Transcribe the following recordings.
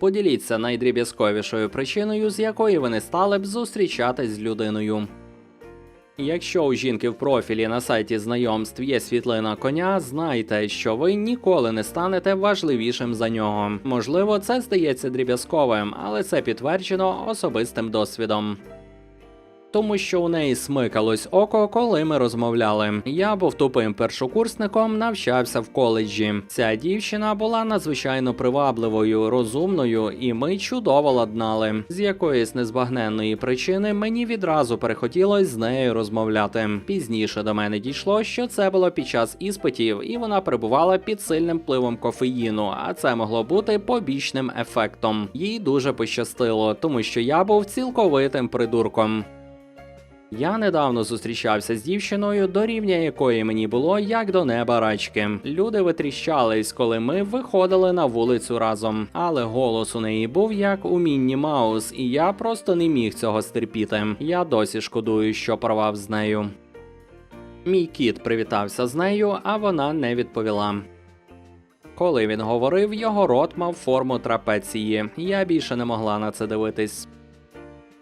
Поділіться найдріб'язковішою причиною, з якої ви не стали б зустрічатись з людиною. Якщо у жінки в профілі на сайті знайомств є світлина коня, знайте, що ви ніколи не станете важливішим за нього. Можливо, це здається дріб'язковим, але це підтверджено особистим досвідом. Тому що у неї смикалось око, коли ми розмовляли. Я був тупим першокурсником, навчався в коледжі. Ця дівчина була надзвичайно привабливою, розумною, і ми чудово ладнали. З якоїсь незбагненної причини мені відразу перехотілось з нею розмовляти. Пізніше до мене дійшло, що це було під час іспитів, і вона перебувала під сильним впливом кофеїну, а це могло бути побічним ефектом. Їй дуже пощастило, тому що я був цілковитим придурком. Я недавно зустрічався з дівчиною, до рівня якої мені було як до неба рачки. Люди витріщались, коли ми виходили на вулицю разом. Але голос у неї був як у Мінні Маус, і я просто не міг цього стерпіти. Я досі шкодую, що порвав з нею. Мій кіт привітався з нею, а вона не відповіла. Коли він говорив, його рот мав форму трапеції. Я більше не могла на це дивитись.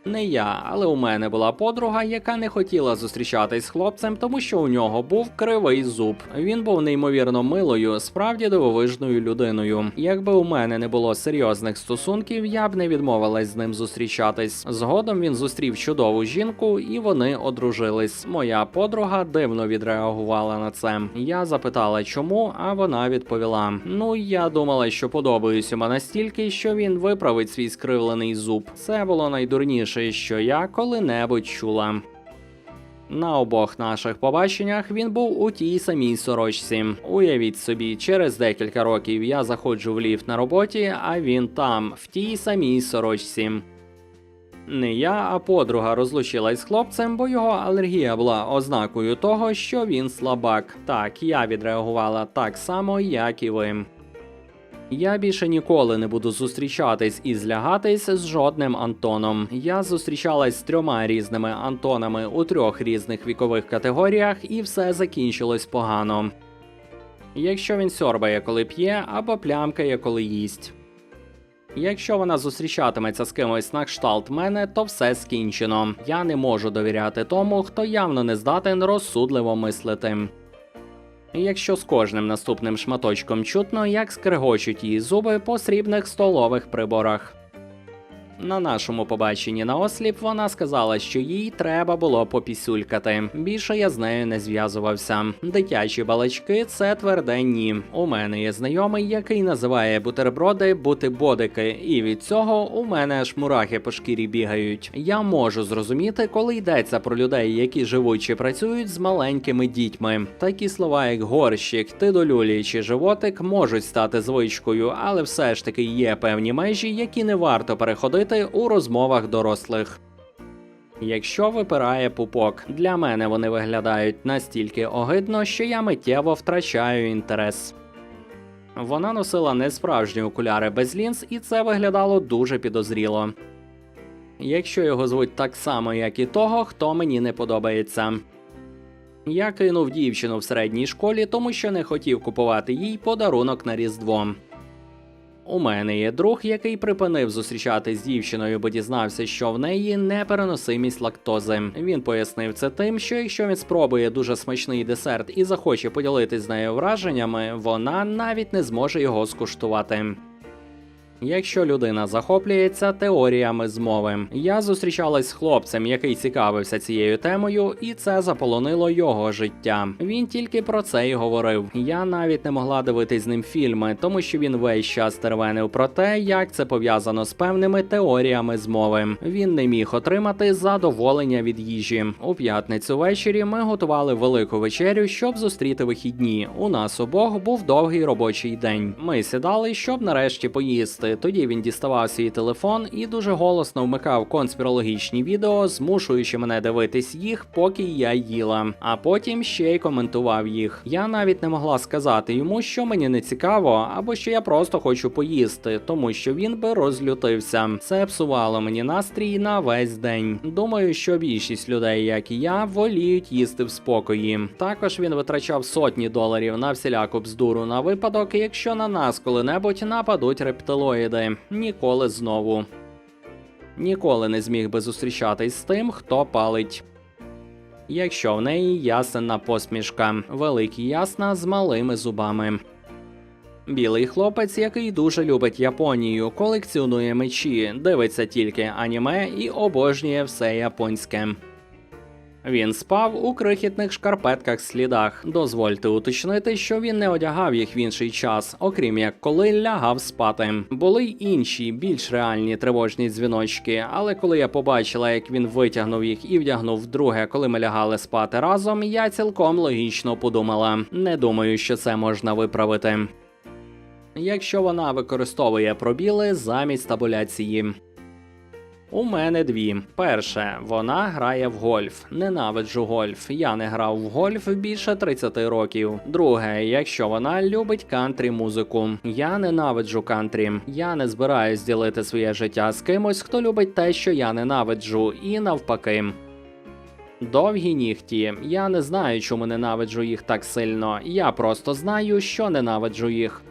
Не я, але у мене була подруга, яка не хотіла зустрічатись з хлопцем, тому що у нього був кривий зуб. Він був неймовірно милою, справді дивовижною людиною. Якби у мене не було серйозних стосунків, я б не відмовилась з ним зустрічатись. Згодом він зустрів чудову жінку, і вони одружились. Моя подруга дивно відреагувала на це. Я запитала, чому, а вона відповіла: Ну, я думала, що подобаюсь йому настільки, що він виправить свій скривлений зуб. Це було найдурніше, що я коли-небудь чула. На обох наших побаченнях він був у тій самій сорочці. Уявіть собі, через декілька років я заходжу в ліфт на роботі, а він там, в тій самій сорочці. Не я, а подруга розлучилась з хлопцем, бо його алергія була ознакою того, що він слабак. Так, я відреагувала так само, як і ви. Я більше ніколи не буду зустрічатись і злягатись з жодним Антоном. Я зустрічалась з трьома різними Антонами у трьох різних вікових категоріях, і все закінчилось погано. Якщо він сьорбає, коли п'є, або плямкає, коли їсть. Якщо вона зустрічатиметься з кимось на кшталт мене, то все скінчено. Я не можу довіряти тому, хто явно не здатен розсудливо мислити. Якщо з кожним наступним шматочком чутно, як скрегочуть її зуби по срібних столових приборах. На нашому побаченні на осліп вона сказала, що їй треба було попісюлькати. Більше я з нею не зв'язувався. Дитячі балачки це тверде ні. У мене є знайомий, який називає бутерброди бутибодики, і від цього у мене аж мурахи по шкірі бігають. Я можу зрозуміти, коли йдеться про людей, які живуть чи працюють з маленькими дітьми. Такі слова, як горщик, тидолюлі чи животик, можуть стати звичкою, але все ж таки є певні межі, які не варто переходити у розмовах дорослих. Якщо випирає пупок, для мене вони виглядають настільки огидно, що я миттєво втрачаю інтерес. Вона носила несправжні окуляри без лінз, і це виглядало дуже підозріло. Якщо його звуть так само, як і того, хто мені не подобається. Я кинув дівчину в середній школі, тому що не хотів купувати їй подарунок на Різдво. У мене є друг, який припинив зустрічати з дівчиною, бо дізнався, що в неї непереносимість лактози. Він пояснив це тим, що якщо він спробує дуже смачний десерт і захоче поділитись з нею враженнями, вона навіть не зможе його скуштувати. Якщо людина захоплюється теоріями змови, я зустрічалась з хлопцем, який цікавився цією темою, і це заполонило його життя. Він тільки про це й говорив. Я навіть не могла дивитись з ним фільми, тому що він весь час тервенив про те, як це пов'язано з певними теоріями змови. Він не міг отримати задоволення від їжі. У п'ятницю ввечері ми готували велику вечерю, щоб зустріти вихідні. У нас обох був довгий робочий день. Ми сідали, щоб нарешті поїсти. Тоді він діставав свій телефон і дуже голосно вмикав конспірологічні відео, змушуючи мене дивитись їх, поки я їла. А потім ще й коментував їх. Я навіть не могла сказати йому, що мені не цікаво, або що я просто хочу поїсти, тому що він би розлютився. Це псувало мені настрій на весь день. Думаю, що більшість людей, як і я, воліють їсти в спокої. Також він витрачав сотні доларів на всіляку бздуру на випадок, якщо на нас коли-небудь нападуть рептилоїди. Андроїди. Ніколи знову. Ніколи не зміг би зустрічатись з тим, хто палить. Якщо в неї ясна посмішка, великі ясна з малими зубами. Білий хлопець, який дуже любить Японію, колекціонує мечі, дивиться тільки аніме і обожнює все японське. Він спав у крихітних шкарпетках слідах. Дозвольте уточнити, що він не одягав їх в інший час, окрім як коли лягав спати. Були й інші, більш реальні тривожні дзвіночки, але коли я побачила, як він витягнув їх і вдягнув вдруге, коли ми лягали спати разом, я цілком логічно подумала: не думаю, що це можна виправити. Якщо вона використовує пробіли замість табуляції. У мене дві. Перше, вона грає в гольф. Ненавиджу гольф. Я не грав в гольф більше 30 років. Друге, якщо вона любить кантрі музику. Я ненавиджу кантрі. Я не збираюсь ділити своє життя з кимось, хто любить те, що я ненавиджу, і навпаки. Довгі нігті. Я не знаю, чому ненавиджу їх так сильно. Я просто знаю, що ненавиджу їх.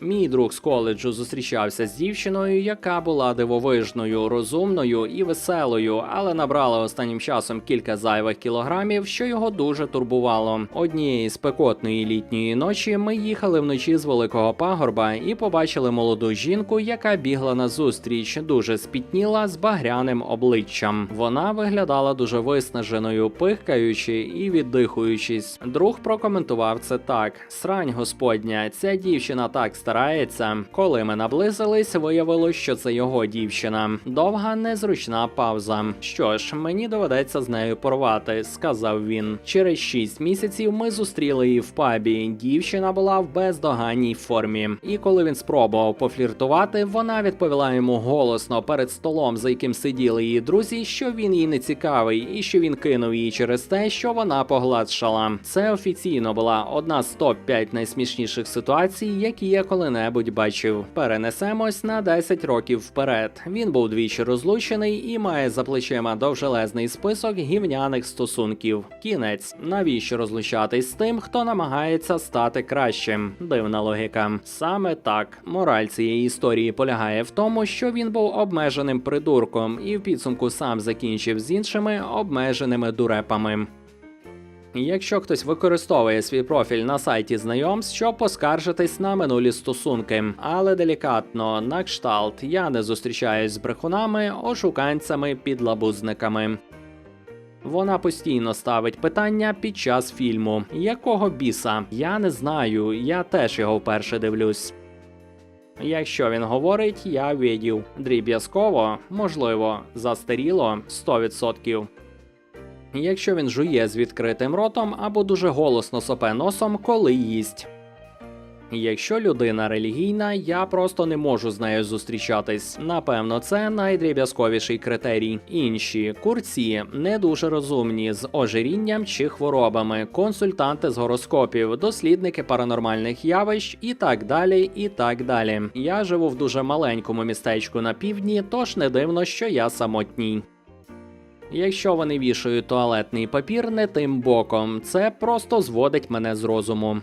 Мій друг з коледжу зустрічався з дівчиною, яка була дивовижною, розумною і веселою, але набрала останнім часом кілька зайвих кілограмів, що його дуже турбувало. Однієї спекотної літньої ночі ми їхали вночі з великого пагорба і побачили молоду жінку, яка бігла назустріч, дуже спітніла з багряним обличчям. Вона виглядала дуже виснаженою, пихкаючи і віддихуючись. Друг прокоментував це так: срань господня, ця дівчина так старається. Коли ми наблизились, виявилось, що це його дівчина. Довга незручна пауза. Що ж, мені доведеться з нею порвати, сказав він. Через шість місяців ми зустріли її в пабі. Дівчина була в бездоганній формі. І коли він спробував пофліртувати, вона відповіла йому голосно перед столом, за яким сиділи її друзі, що він їй не цікавий, і що він кинув її через те, що вона погладшала. Це офіційно була одна з топ 5 найсмішніших ситуацій, які я коли-небудь бачив. Перенесемось на 10 років вперед. Він був двічі розлучений і має за плечима довжелезний список гівняних стосунків. Кінець, навіщо розлучатись з тим, хто намагається стати кращим? Дивна логіка. Саме так, мораль цієї історії полягає в тому, що він був обмеженим придурком і в підсумку сам закінчив з іншими обмеженими дурепами. Якщо хтось використовує свій профіль на сайті знайомств, щоб поскаржитись на минулі стосунки, але делікатно, на кшталт, я не зустрічаюсь з брехунами, ошуканцями, підлабузниками. Вона постійно ставить питання під час фільму. Якого біса? Я не знаю, я теж його вперше дивлюсь. Якщо він говорить, я відів. Дріб'язково, можливо, застаріло 100%. Якщо він жує з відкритим ротом або дуже голосно сопе носом, коли їсть. Якщо людина релігійна, я просто не можу з нею зустрічатись. Напевно, це найдріб'язковіший критерій. Інші курці не дуже розумні з ожирінням чи хворобами, консультанти з гороскопів, дослідники паранормальних явищ і так далі. І так далі. Я живу в дуже маленькому містечку на півдні, тож не дивно, що я самотній. Якщо вони вішають туалетний папір не тим боком, це просто зводить мене з розуму.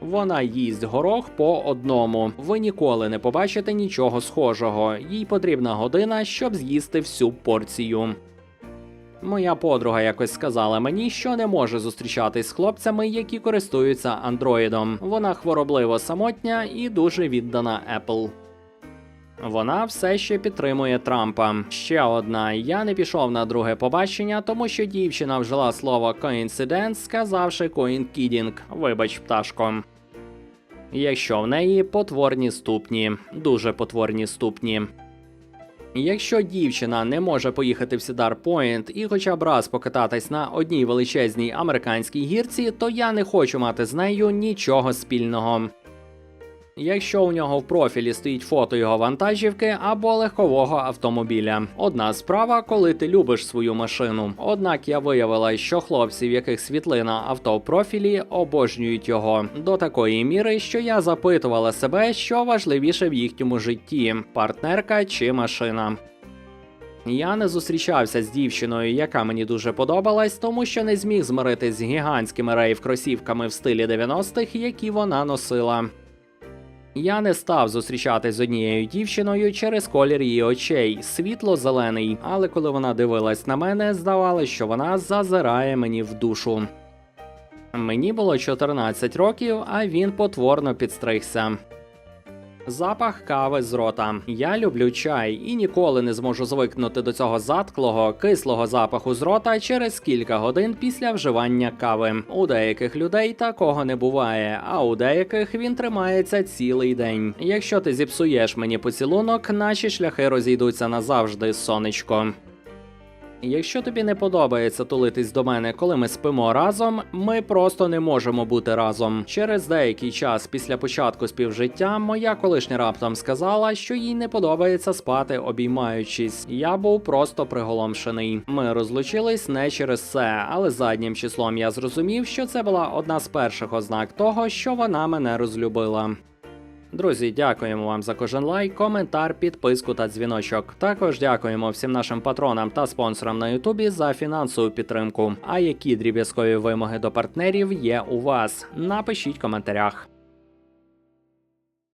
Вона їсть горох по одному. Ви ніколи не побачите нічого схожого. Їй потрібна година, щоб з'їсти всю порцію. Моя подруга якось сказала мені, що не може зустрічатись з хлопцями, які користуються андроїдом. Вона хворобливо самотня і дуже віддана Apple. Вона все ще підтримує Трампа. Ще одна. Я не пішов на друге побачення, тому що дівчина вжила слово coincidence, сказавши coinkiding. Вибач, пташко. Якщо в неї потворні ступні, дуже потворні ступні. Якщо дівчина не може поїхати в Сідар Пойнт і хоча б раз покататись на одній величезній американській гірці, то я не хочу мати з нею нічого спільного. Якщо у нього в профілі стоїть фото його вантажівки або легкового автомобіля. Одна справа, коли ти любиш свою машину. Однак я виявила, що хлопці, в яких світлина авто в профілі, обожнюють його до такої міри, що я запитувала себе, що важливіше в їхньому житті: партнерка чи машина. Я не зустрічався з дівчиною, яка мені дуже подобалась, тому що не зміг змиритись з гігантськими рейв кросівками в стилі 90-х, які вона носила. Я не став зустрічатись з однією дівчиною через колір її очей, світло-зелений, але коли вона дивилась на мене, здавалося, що вона зазирає мені в душу. Мені було 14 років, а він потворно підстригся. Запах кави з рота. Я люблю чай і ніколи не зможу звикнути до цього затклого, кислого запаху з рота через кілька годин після вживання кави. У деяких людей такого не буває, а у деяких він тримається цілий день. Якщо ти зіпсуєш мені поцілунок, наші шляхи розійдуться назавжди, сонечко. Якщо тобі не подобається тулитись до мене, коли ми спимо разом, ми просто не можемо бути разом. Через деякий час після початку співжиття моя колишня раптом сказала, що їй не подобається спати обіймаючись. Я був просто приголомшений. Ми розлучились не через це, але заднім числом я зрозумів, що це була одна з перших ознак того, що вона мене розлюбила. Друзі, дякуємо вам за кожен лайк, коментар, підписку та дзвіночок. Також дякуємо всім нашим патронам та спонсорам на Ютубі за фінансову підтримку. А які дріб'язкові вимоги до партнерів є у вас? Напишіть в коментарях.